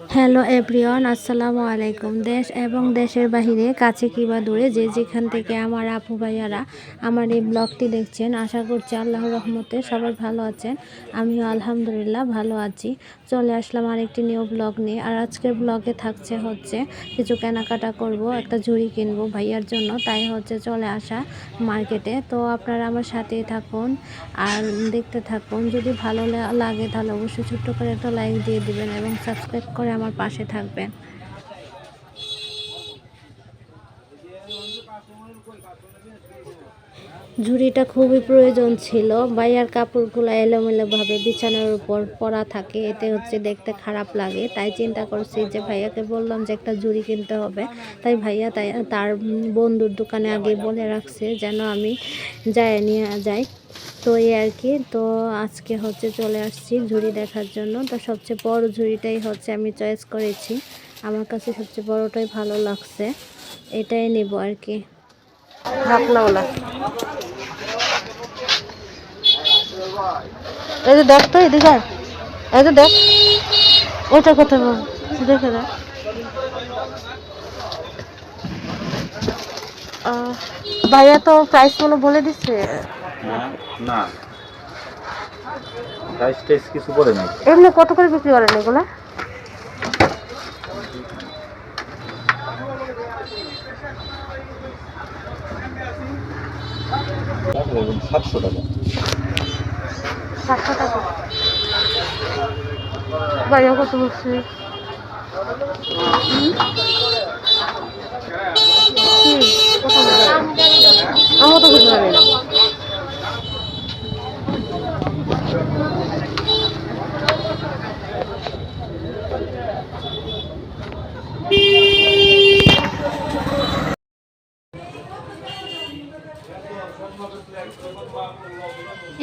Hello everyone, আসসালামু আলাইকুম। দেশ এবং দেশের বাহিরে, কাছে কিবা দূরে, যে যেখান থেকে আমার আপু ভাইয়ারা আমার এই ব্লগটি দেখছেন, আশা করছি আল্লাহর রহমতে সবাই ভালো আছেন। আমিও আলহামদুলিল্লাহ ভালো আছি। চলে আসলাম আরেকটি নিউ ব্লগ নিয়ে। আর আজকের ব্লগে থাকছে হচ্ছে, কিছু কেনাকাটা করব, একটা ঝুড়ি কিনবো ভাইয়ার জন্য। তাই হচ্ছে চলে আসা মার্কেটে তো আপনারা আমার সাথেই থাকুন আর দেখতে থাকুন। যদি ভালো লাগে তাহলে অবশ্যই ছোট্ট করে একটা লাইক দিয়ে দিবেন এবং সাবস্ক্রাইব করে আমার পাশে থাকবেন। ঝুড়িটা খুবই প্রয়োজন ছিল। ভাইয়ার কাপড়গুলো এলোমেলোভাবে বিছানার উপর পরা থাকে, এতে হচ্ছে দেখতে খারাপ লাগে। তাই চিন্তা করছি যে ভাইয়াকে বললাম যে একটা ঝুড়ি কিনতে হবে। তাই ভাইয়া তাই তার বন্ধুর দোকানে আগে বলে রাখছে যেন আমি যাই নিয়ে যাই। তো এই আর কি, তো আজকে হচ্ছে চলে আসছি ঝুড়ি দেখার জন্য। তো সবচেয়ে বড় ঝুড়িটাই হচ্ছে আমি চয়েস করেছি। আমার কাছে সবচেয়ে বড়টাই ভালো লাগছে। এটাই নেব আর কি। ঢাকনাওয়ালা। এই যে দেখ তো এদিকে। এই যে দেখ। এটা কত বল? দেখে দেখ। ভাইয়া তো প্রাইস মনে বলে দিচ্ছে হ্যাঁ, না। প্রাইস টাইস কিছু বলে নাই। এমনি কত করে বিক্রি করেন এগুলা? সাতশো টাকা। সাতশো টাকা। ভাইয়া কত বলছে হুম? কি? কত বলছে? আমার তো কিছু জানি না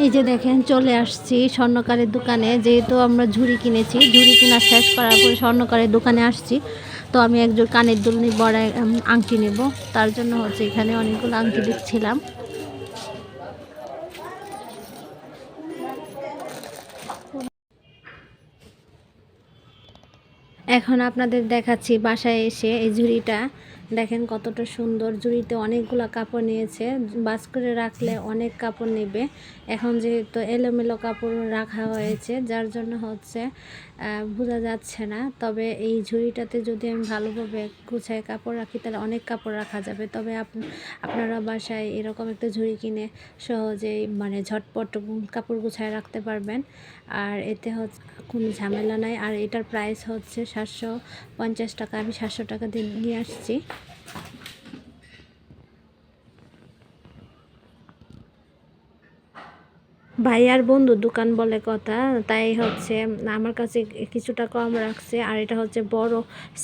এই যে দেখেন, চলে আসছি স্বর্ণকারের দোকানে। যেহেতু আমরা ঝুড়ি কিনেছি, ঝুড়ি কিনা শেষ করার পরে স্বর্ণকারের দোকানে আসছি। তো আমি একজন কানের দুল নিয়ে বড় আংটি নেব। তার জন্য হচ্ছে এখানে অনেকগুলো আংটি দেখছিলাম। এখন আপনাদের দেখাচ্ছি বাসায় এসে এই ঝুড়িটা। দেখেন কতটা সুন্দর জুড়িতে অনেকগুলো কাপড় নিয়েছে। বাস করে রাখলে অনেক কাপড় নেবে। এখন যেহেতু এলোমেলো কাপড় রাখা হয়েছে, যার জন্য হচ্ছে বোঝা যাচ্ছে না। তবে এই ঝুড়িটাতে যদি আমি ভালোভাবে গুছায় কাপড় রাখি, তাহলে অনেক কাপড় রাখা যাবে। তবে আপ- আপনারা বাসায় এরকম একটা ঝুড়ি কিনে সহজেই মানে ঝটপট কাপড় গুছায় রাখতে পারবেন। আর এতে হচ্ছে কোনো ঝামেলা নাই। আর এটার প্রাইস হচ্ছে সাতশো পঞ্চাশ টাকা। আমি সাতশো টাকা দিয়ে নিয়ে আসছি। ভাইয়ার বন্ধু দোকান বলে কথা, তাই হচ্ছে আমার কাছে কিছুটা কম রাখছে, আর এটা হচ্ছে বড়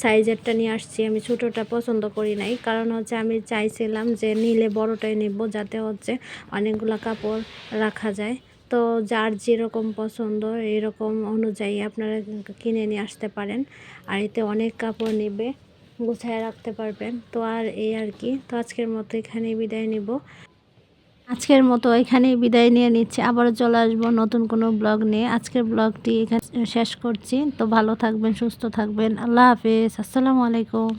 সাইজেরটা নিয়ে আসছি। আমি ছোটোটা পছন্দ করি নাই, কারণ হচ্ছে আমি চাইছিলাম যে নিলে বড়টাই নেব, যাতে হচ্ছে অনেকগুলো কাপড় রাখা যায়। তো যার যেরকম পছন্দ, এরকম অনুযায়ী আপনারা কিনে নিয়ে আসতে পারেন, আর এতে অনেক কাপড় নেবে, গুছায় রাখতে পারবেন। তো আর এই আর কি, তো আজকের মতো এখানেই বিদায় নিব। আজকের মতো এখানে বিদায় নিয়ে নিচ্ছি। আবারও চলে আসব নতুন কোনো ব্লগ নিয়ে। আজকের ব্লগটি এখানে শেষ করছি। তো ভালো থাকবেন, সুস্থ থাকবেন। আল্লাহ হাফেজ। আসসালামু আলাইকুম।